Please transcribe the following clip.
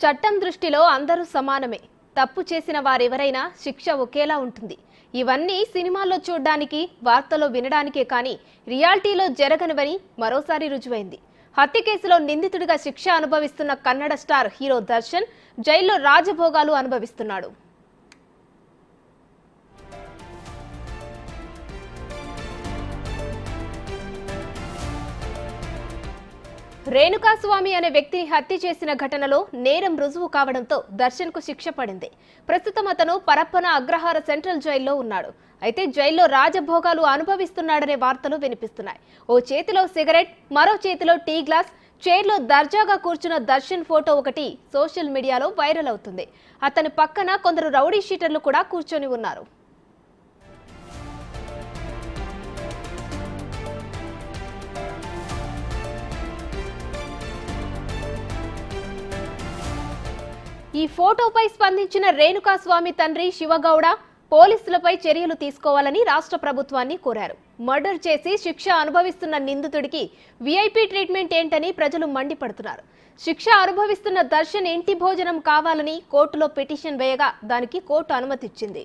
చట్టం దృష్టిలో అందరూ సమానమే. తప్పు చేసిన వారెవరైనా శిక్ష ఒకేలా ఉంటుంది. ఇవన్నీ సినిమాల్లో చూడడానికి వార్తలో వినడానికే కానీ రియాలిటీలో జరగనివని మరోసారి రుజువైంది. హత్య కేసులో నిందితుడిగా శిక్ష అనుభవిస్తున్న కన్నడ స్టార్ హీరో దర్శన్ జైల్లో రాజభోగాలు అనుభవిస్తున్నాడు. రేణుకాస్వామి అనే వ్యక్తిని హత్య చేసిన ఘటనలో నేరం రుజువు కావడంతో దర్శన్కు శిక్ష పడింది. ప్రస్తుతం అతను పరప్పన అగ్రహార సెంట్రల్ జైల్లో ఉన్నాడు. అయితే జైల్లో రాజభోగాలు అనుభవిస్తున్నాడనే వార్తలు వినిపిస్తున్నాయి. ఓ చేతిలో సిగరెట్ మరో చేతిలో టీ గ్లాస్ చైర్లో దర్జాగా కూర్చున్న దర్శన్ ఫోటో ఒకటి సోషల్ మీడియాలో వైరల్ అవుతుంది. అతని పక్కన కొందరు రౌడీ షీటర్లు కూడా కూర్చొని ఉన్నారు. ఈ ఫోటోపై స్పందించిన రేణుకాస్వామి తండ్రి శివగౌడ పోలీసులపై చర్యలు తీసుకోవాలని రాష్ట్ర ప్రభుత్వాన్ని కోరారు. మర్డర్ చేసి శిక్ష అనుభవిస్తున్న నిందితుడికి వీఐపీ ట్రీట్మెంట్ ఏంటని ప్రజలు మండిపడుతున్నారు. శిక్ష అనుభవిస్తున్న దర్శన్ ఇంటి భోజనం కావాలని కోర్టులో పిటిషన్ వేయగా దానికి కోర్టు అనుమతిచ్చింది.